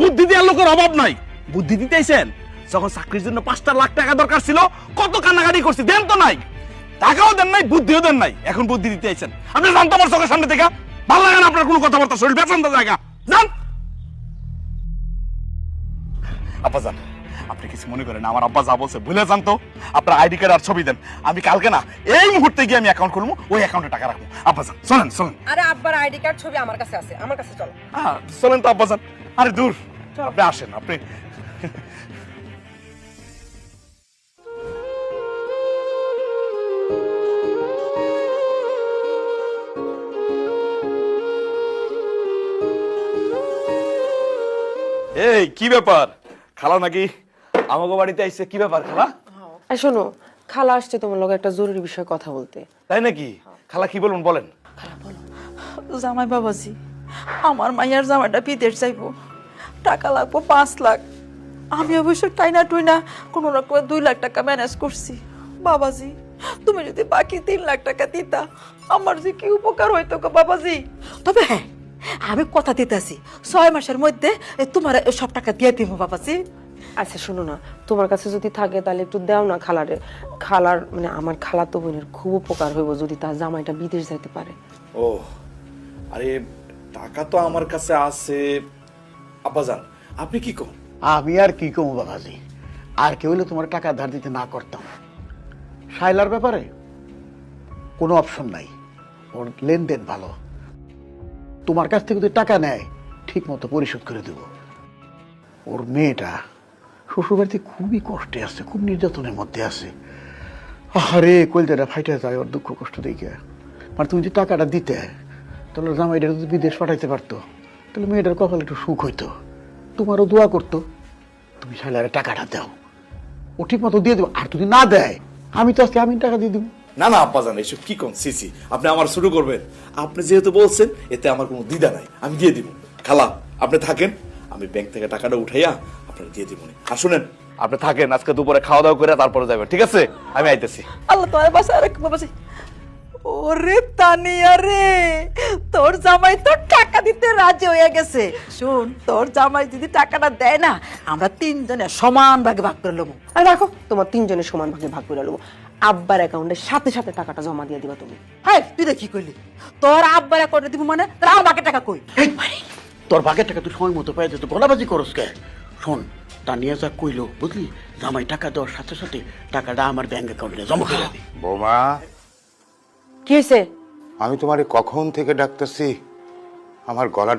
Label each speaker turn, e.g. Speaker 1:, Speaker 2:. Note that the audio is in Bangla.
Speaker 1: বুদ্ধি দেওয়ার লোকের অভাব নাই। বুদ্ধি দিতেছেন? যখন চাকরির জন্য পাঁচটা লাখ টাকা দরকার ছিল কত কান্নাকাটি করছি দেন তো নাই। টাকাও দেন নাই বুদ্ধিও দেন নাই। এখন বুদ্ধি দিতে আইছেন আপনি জানতো আমার চোখের সামনে থেকে? ভালো লাগে না আপনার কোনো কথাবার্তা শরীর বেতন জায়গা? যান। আব্বা যান। আপনি কিছু মনে করেন আমার আব্বা যা বলছে ভুলে যান তো। আপনার আইডি কার্ড আর ছবি দেন। আমি কালকে না এই মুহূর্তে গিয়ে আমি অ্যাকাউন্ট খুলবো ওই অ্যাকাউন্টে টাকা রাখব। আব্বা যান চলেন চলেন
Speaker 2: আরে আব্বার আইডি কার্ড ছবি আমার কাছে আছে। আমার কাছে চলো।
Speaker 1: হ্যাঁ চলেন তো আব্বা যান। আরে দূর আপনি আসেন আপনি এই কি ব্যাপার? খালা নাকি আমাকে বাড়িতে আইছে? কি ব্যাপার খালা?
Speaker 2: আর শোনো খালা আসছে তোমার লগে একটা জরুরি বিষয়ে কথা বলতে।
Speaker 1: তাই নাকি? খালা কি বলুন বলেন।
Speaker 3: জামাই বাবাজি আমার মাইয়ার জামাইটা বিদেশ যাইব। টাকা লাগবো পাঁচ লাখ। আমি অবশ্য টাইনা টুইনা কোনো রকমের দুই লাখ টাকা ম্যানেজ করছি। বাবাজি তুমি যদি বাকি তিন লাখ টাকা দিতা আমার যে কি উপকার হইতো গো বাবাজি? তবে হ্যাঁ আমি কথা দিতেছি ছয় মাসের মধ্যে এ, তোমার সব টাকা দিয়ে দিব বাবাজি।
Speaker 2: আচ্ছা শোনো না তোমার কাছে যদি থাকে তাহলে একটু দাও না খালারে। খালার মানে আমার খালাতো বোনের খুব উপকার হইব যদি তার জামাইটা বিদেশ যাইতে পারে।
Speaker 4: ও আরে টাকা তো আমার কাছে আছে আব্বাজান, আপনি কি কম
Speaker 5: আমি আর কি কমু বাবাজি? আর কেউ হলে তোমার টাকা ধার দিতে না করতাম। শাইলার ব্যাপারে কোনো অপশন নাই। ওর লেনদেন ভালো। তোমার কাছ থেকে যদি টাকা নেয় ঠিক মতো পরিশোধ করে দেব। ওর মেয়েটা শ্বশুরবাড়িতে খুবই কষ্টে আছে, খুব নির্যাতনের মধ্যে আছে। আরে কলজাটা ফাইটে যায়, ওর দুঃখ কষ্ট দেখে। মানে তুমি যদি টাকাটা দিতে, তাহলে জামাইটা যদি বিদেশ পাঠাইতে পারতো। তাহলে মেয়েটার কপালে একটু সুখ হইতো। তোমারও দোয়া করতো। তুমি শাইলারে টাকাটা দাও। ও ঠিক মতো দিয়ে দেবো আর যদি না দেয় আমি তো আজকে আমি টাকা দিয়ে দেবো।
Speaker 4: না না আব্বাজান এসব কি কম সিসি আপনি আমার শুরু করবেন। আপনি যেহেতু বলছেন এতে আমার কোনো দ্বিধা নাই আমি দিয়ে দিব। খালা আপনি থাকেন আমি ব্যাংক থেকে টাকাটা উঠাইয়া আপনাকে দিয়ে দিব। আর শুনেন
Speaker 1: আপনি থাকেন আজকে দুপুরে খাওয়া দাওয়া করে তারপরে যাবেন ঠিক আছে? আমি আইতেছি।
Speaker 3: আল্লাহ তোমার বাসা রাখ বাবাজি ওরে তানিয়া রে! তোর জামাই তো টাকা দিতে রাজি হয়ে গেছে। শুন। তোর জামাই যদি টাকাটা দেয় না আমরা তিনজনে সমান ভাগে ভাগ করে নেব
Speaker 2: আর রাখো তোমার তিনজনের সমান ভাগে ভাগ করে নেব আব্বার অ্যাকাউন্টের সাথে সাথে টাকাটা জমা দিয়ে দিবা তুমি।
Speaker 3: হ্যাঁ তুই দেখি কইলি তোর আব্বার করে দিব মানে তোর আমাকে টাকা কই?
Speaker 5: তোর ভাগের টাকা তুই সময় মতো পেয়ে যেত গলাবাজি করস কে? শোন তা নিয়ে যা কইলো বুঝলি? জামাই টাকা দেওয়ার সাথে সাথে টাকাটা আমার ব্যাংক অ্যাকাউন্টে জমা করে দিবি
Speaker 6: বৌমা।
Speaker 2: কি হয়েছে
Speaker 6: আমি তোমারে কখন থেকে ডাকতেছি? আমার গলাটা